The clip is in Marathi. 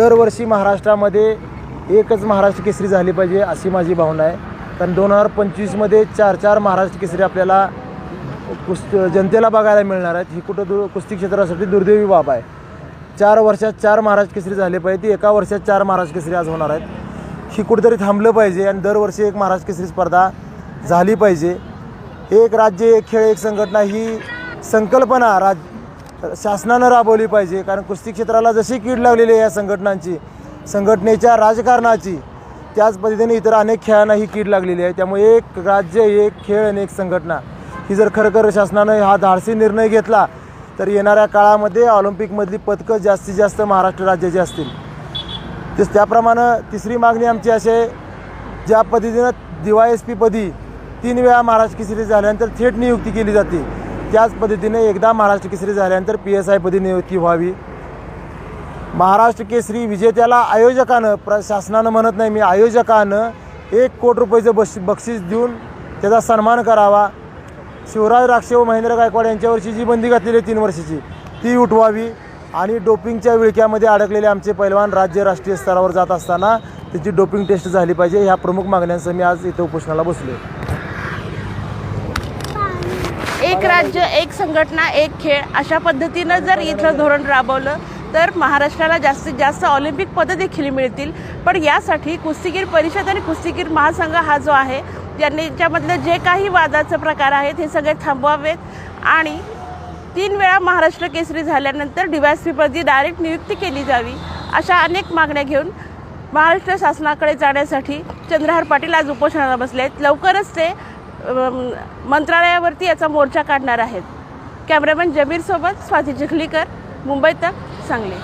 दरवर्षी महाराष्ट्रामध्ये एकच महाराष्ट्र केसरी झाली पाहिजे अशी माझी भावना आहे. कारण दोन हजार पंचवीसमध्ये चार चार महाराष्ट्र केसरी आपल्याला कुस्त जनतेला बघायला मिळणार आहेत. ही कुठं दु कुस्ती क्षेत्रासाठी दुर्दैवी बाब आहे. चार वर्षात चार महाराष्ट्र केसरी झाले पाहिजे ती एका वर्षात चार महाराष्ट्र केसरी आज होणार आहेत. ही कुठेतरी थांबलं पाहिजे आणि दरवर्षी एक महाराष्ट्र केसरी स्पर्धा झाली पाहिजे. एक राज्य एक खेळ एक संघटना ही संकल्पना राज शासनानं राबवली पाहिजे. कारण कुस्ती क्षेत्राला जशी कीड लागलेली आहे या संघटनांची संघटनेच्या राजकारणाची त्याच पद्धतीने इतर अनेक खेळांना ही कीड लागलेली आहे. त्यामुळे एक राज्य एक खेळ आणि एक संघटना. ही जर खरखर शासनानं हा धाडसी निर्णय घेतला तर येणाऱ्या काळामध्ये ऑलिम्पिकमधली पदकं जास्तीत जास्त महाराष्ट्र राज्याची असतील. तेच त्याप्रमाणे तिसरी मागणी आमची अशी आहे ज्या पद्धतीनं डी वाय एस पीपदी तीन वेळा महाराष्ट्र केसरी झाल्यानंतर थेट नियुक्ती केली जाते. त्याच पद्धतीने एकदा महाराष्ट्र केसरी झाल्यानंतर पी एस आयपदी नियुक्ती व्हावी. महाराष्ट्र केसरी विजेत्याला आयोजकानं प्र शासनानं म्हणत नाही मी आयोजकानं एक कोटी रुपयाचं बश बक्षीस देऊन त्याचा सन्मान करावा. शिवराज राक्षे व महेंद्र गायकवाड यांच्यावरची जी बंदी घातलेली आहे तीन वर्षाची ती उठवावी आणि डोपिंगच्या विळक्यामध्ये अडकलेले आमचे पैलवान राज्य राष्ट्रीय स्तरावर जात असताना त्याची डोपिंग टेस्ट झाली पाहिजे. ह्या प्रमुख मागण्यांसह मी आज इथं उपोषणाला बसलो एक राज्य एक संघटना एक खेळ अशा पद्धतीनं जर इथलं धोरण राबवलं तर महाराष्ट्राला जास्तीत जास्त ऑलिम्पिक पदं देखील मिळतील. पण यासाठी कुस्तीगीर परिषद आणि कुस्तीगीर महासंघ हा जो आहे त्यांनी जे काही वादाचे प्रकार आहेत हे सगळे थांबवावेत. आणि तीन वेळा महाराष्ट्र केसरी झाल्यानंतर डीवायसपीपदी डायरेक्ट नियुक्ती केली जावी अशा अनेक मागण्या घेऊन महाराष्ट्र शासनाकडे जाण्यासाठी चंद्रहार पाटील आज उपोषणाला बसले आहेत लवकरच ते मंत्रालयावरती याचा मोर्चा काढणार आहेत. कॅमेरामॅन जबीरसोबत स्वाती चिखलीकर मुंबई तक सांगली.